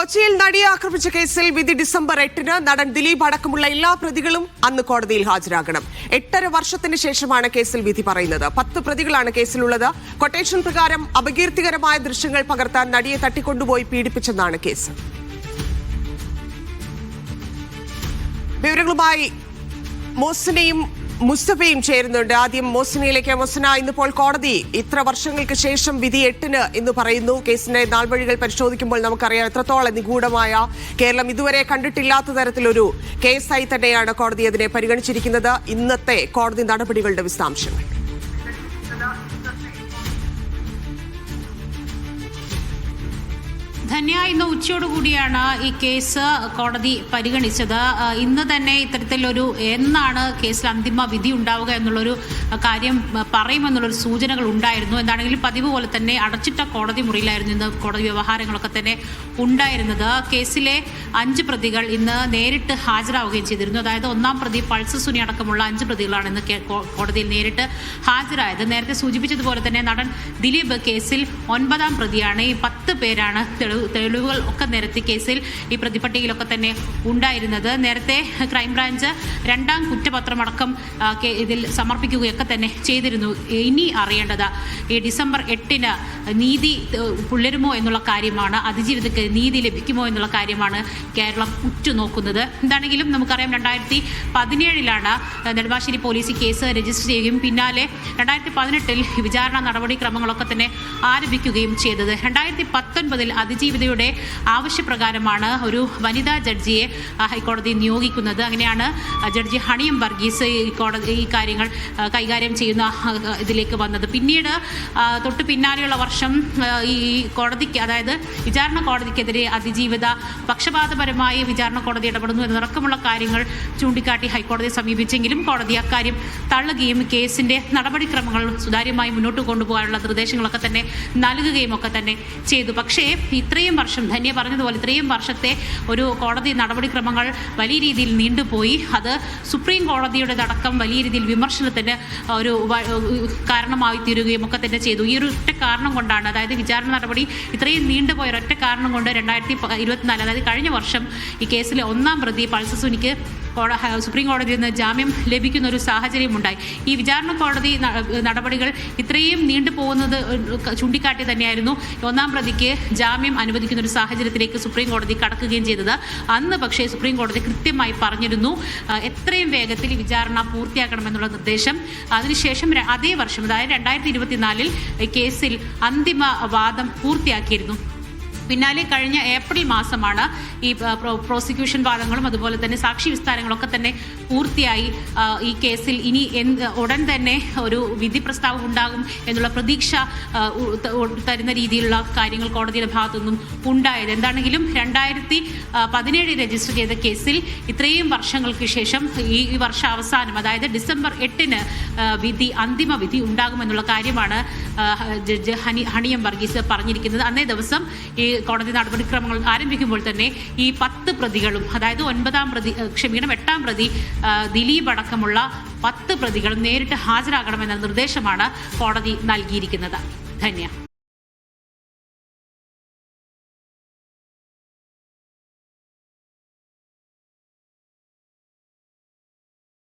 കൊച്ചിയിൽ നടിയെ ആക്രമിച്ച കേസിൽ വിധി ഡിസംബർ എട്ടിന് നടൻ ദിലീപ് അടക്കമുള്ള എല്ലാ പ്രതികളും അന്ന് കോടതിയിൽ ഹാജരാകണം. എട്ടര വർഷത്തിന് ശേഷമാണ് കേസിൽ വിധി പറയുന്നത്. പത്ത് പ്രതികളാണ് കേസിലുള്ളത്. കൊട്ടേഷൻ പ്രകാരം അപകീർത്തികരമായ ദൃശ്യങ്ങൾ പകർത്താൻ നടിയെ തട്ടിക്കൊണ്ടുപോയി പീഡിപ്പിച്ചെന്നാണ് കേസ്. വിവരങ്ങളുമായി മോസിനെയും മുസ്തഫയും ചേരുന്നുണ്ട്. ആദ്യം മോസിനയിലേക്ക്. മോസന ഇന്നിപ്പോൾ കോടതി. ഇത്ര വർഷങ്ങൾക്ക് ശേഷം വിധി എട്ടിന് എന്ന് പറയുന്നു. കേസിന്റെ നാൾവഴികൾ പരിശോധിക്കുമ്പോൾ നമുക്കറിയാം എത്രത്തോളം നിഗൂഢമായ കേരളം ഇതുവരെ കണ്ടിട്ടില്ലാത്ത തരത്തിലൊരു കേസായി തന്നെയാണ് കോടതി അതിനെ പരിഗണിച്ചിരിക്കുന്നത്. ഇന്നത്തെ കോടതി നടപടികളുടെ വിശദാംശങ്ങൾ. ധന്യ ഇന്ന് ഉച്ചയോടുകൂടിയാണ് ഈ കേസ് കോടതി പരിഗണിച്ചത്. ഇന്ന് തന്നെ ഇത്തരത്തിലൊരു എന്നാണ് കേസിൽ അന്തിമ വിധി ഉണ്ടാവുക എന്നുള്ളൊരു കാര്യം പറയുമെന്നുള്ളൊരു സൂചനകൾ ഉണ്ടായിരുന്നു. എന്താണെങ്കിലും പതിവ് പോലെ തന്നെ അടച്ചിട്ട കോടതി മുറിയിലായിരുന്നു ഇന്ന് കോടതി വ്യവഹാരങ്ങളൊക്കെ തന്നെ ഉണ്ടായിരുന്നത്. കേസിലെ അഞ്ച് പ്രതികൾ ഇന്ന് നേരിട്ട് ഹാജരാവുകയും ചെയ്തിരുന്നു. അതായത് ഒന്നാം പ്രതി പൾസ് സുനി അടക്കമുള്ള അഞ്ച് പ്രതികളാണ് ഇന്ന് കോടതിയിൽ നേരിട്ട് ഹാജരായത്. നേരത്തെ സൂചിപ്പിച്ചതുപോലെ തന്നെ നടൻ ദിലീപ് കേസിൽ ഒൻപതാം പ്രതിയാണ്. ഈ പത്ത് പേരാണ് തെളിവ് തെളിവുകൾ ഒക്കെ നിരത്തി കേസിൽ ഈ പ്രതിപട്ടികയിലൊക്കെ തന്നെ ഉണ്ടായിരുന്നത്. നേരത്തെ ക്രൈംബ്രാഞ്ച് രണ്ടാം കുറ്റപത്രമടക്കം ഇതിൽ സമർപ്പിക്കുകയൊക്കെ തന്നെ ചെയ്തിരുന്നു. ഇനി അറിയേണ്ടത് ഈ ഡിസംബർ എട്ടിന് നീതി പുലരുമോ എന്നുള്ള കാര്യമാണ് അതിജീവിതക്ക് നീതി ലഭിക്കുമോ എന്നുള്ള കാര്യമാണ് കേരളം ഉറ്റുനോക്കുന്നത്. എന്താണെങ്കിലും നമുക്കറിയാം രണ്ടായിരത്തി പതിനേഴിലാണ് നെടുമ്പാശ്ശേരി പോലീസ് കേസ് രജിസ്റ്റർ ചെയ്യുകയും പിന്നാലെ രണ്ടായിരത്തി പതിനെട്ടിൽ വിചാരണ നടപടിക്രമങ്ങളൊക്കെ തന്നെ ആരംഭിക്കുകയും ചെയ്തത്. രണ്ടായിരത്തി പത്തൊൻപതിൽ അതിജീവിതയുടെ ആവശ്യപ്രകാരമാണ് ഒരു വനിതാ ജഡ്ജിയെ ഹൈക്കോടതി നിയോഗിക്കുന്നത്. അങ്ങനെയാണ് ജഡ്ജി ഹണിയം വർഗീസ് ഈ കോടതി ഈ കാര്യങ്ങൾ കൈകാര്യം ചെയ്യുന്ന ഇതിലേക്ക് വന്നത്. പിന്നീട് തൊട്ട് പിന്നാലെയുള്ള വർഷം ഈ കോടതിക്ക് അതായത് വിചാരണ കോടതിക്കെതിരെ അതിജീവിത പക്ഷപാതപരമായി വിചാരണ കോടതി ഇടപെടുന്നു എന്നതടക്കമുള്ള കാര്യങ്ങൾ ചൂണ്ടിക്കാട്ടി ഹൈക്കോടതിയെ സമീപിച്ചെങ്കിലും കോടതി അക്കാര്യം തള്ളുകയും കേസിന്റെ നടപടിക്രമങ്ങൾ സുതാര്യമായി മുന്നോട്ട് കൊണ്ടുപോകാനുള്ള നിർദ്ദേശങ്ങളൊക്കെ തന്നെ നൽകുകയും ഒക്കെ തന്നെ ചെയ്തു. പക്ഷേ ഇത്രയും വർഷം ധന്യ പറഞ്ഞതുപോലെ ഇത്രയും വർഷത്തെ ഒരു കോടതി നടപടിക്രമങ്ങൾ വലിയ രീതിയിൽ നീണ്ടുപോയി. അത് സുപ്രീം കോടതിയുടെ അടക്കം വലിയ രീതിയിൽ വിമർശനത്തിന് ഒരു കാരണമായി തീരുകയും ഒക്കെ തന്നെ ചെയ്തു. ഈ ഒരു ഒറ്റ കാരണം കൊണ്ടാണ് അതായത് വിചാരണ നടപടി ഇത്രയും നീണ്ടുപോയ ഒരൊറ്റ കാരണം കൊണ്ട് രണ്ടായിരത്തി ഇരുപത്തിനാല് അതായത് കഴിഞ്ഞ വർഷം ഈ കേസിലെ ഒന്നാം പ്രതി പൾസ സുനിക്ക് കോട- ഹ- സുപ്രീം കോടതിയിൽ നിന്ന് ജാമ്യം ലഭിക്കുന്ന ഒരു സാഹചര്യം ഉണ്ടായി ഈ വിചാരണ കോടതി നടപടികൾ ഇത്രയും നീണ്ടു പോകുന്നത് ചൂണ്ടിക്കാട്ടി തന്നെയായിരുന്നു. ഒന്നാം പ്രതിക്ക് ജാമ്യം അനുവദിക്കുന്ന ഒരു സാഹചര്യത്തിലേക്ക് സുപ്രീം കോടതി കടക്കുകയും ചെയ്തത്. അന്ന് പക്ഷേ സുപ്രീം കോടതി കൃത്യമായി പറഞ്ഞിരുന്നു എത്രയും വേഗത്തിൽ വിചാരണ പൂർത്തിയാക്കണമെന്നുള്ള നിർദ്ദേശം. അതിനുശേഷം അതേ വർഷം അതായത് രണ്ടായിരത്തി ഇരുപത്തിനാലിൽ കേസിൽ അന്തിമ വാദം പൂർത്തിയാക്കിയിരുന്നു. പിന്നാലെ കഴിഞ്ഞ ഏപ്രിൽ മാസമാണ് ഈ പ്രോസിക്യൂഷൻ വാദങ്ങളും അതുപോലെ തന്നെ സാക്ഷി വിസ്താരങ്ങളൊക്കെ തന്നെ പൂർത്തിയായി. ഈ കേസിൽ ഇനി ഉടൻ തന്നെ ഒരു വിധി പ്രസ്താവം ഉണ്ടാകും എന്നുള്ള പ്രതീക്ഷ തരുന്ന രീതിയിലുള്ള കാര്യങ്ങൾ കോടതിയുടെ ഭാഗത്തുനിന്നും ഉണ്ടായത്. എന്താണെങ്കിലും രണ്ടായിരത്തി പതിനേഴിൽ രജിസ്റ്റർ ചെയ്ത കേസിൽ ഇത്രയും വർഷങ്ങൾക്ക് ശേഷം ഈ വർഷ അവസാനം അതായത് ഡിസംബർ എട്ടിന് വിധി അന്തിമ വിധി ഉണ്ടാകുമെന്നുള്ള കാര്യമാണ് ജഡ്ജ് ഹനി ഹണിയം വർഗീസ് പറഞ്ഞിരിക്കുന്നത് അന്നേ ദിവസം ഈ കോടതി നടപടിക്രമങ്ങൾ ആരംഭിക്കുമ്പോൾ തന്നെ ഈ പത്ത് പ്രതികളും അതായത് ഒൻപതാം പ്രതി ക്ഷമിക്കണം എട്ടാം പ്രതി ദിലീപ് അടക്കമുള്ള പത്ത് പ്രതികളും നേരിട്ട് ഹാജരാകണമെന്ന നിർദ്ദേശമാണ് കോടതി നൽകിയിരിക്കുന്നത്. ധന്യ.